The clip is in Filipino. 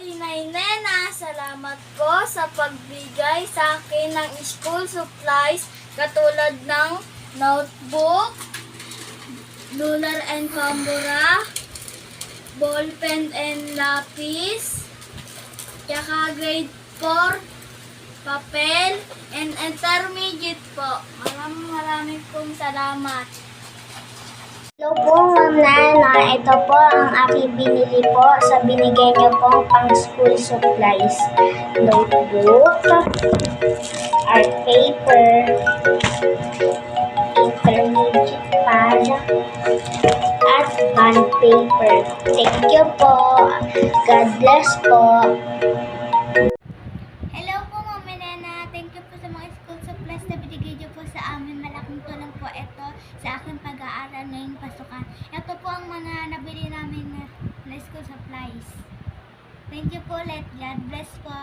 Inay Nena, salamat po sa pagbigay sa akin ng school supplies katulad ng notebook, ruler and pambura, ballpen and lapis, tsaka grade 4, papel, and intermediate po. Maraming maraming pong salamat. Hello po, Ma'am Nana. Ito po ang aking binili po sa binigay niyo pong pang school supplies. Notebook, art paper, intermediate pad, at bond paper. Thank you po. God bless po. Sa aking pag-aaral ngayong pasukan. Ito po ang mga nabili namin na, school supplies. Thank you po ulit. God bless po.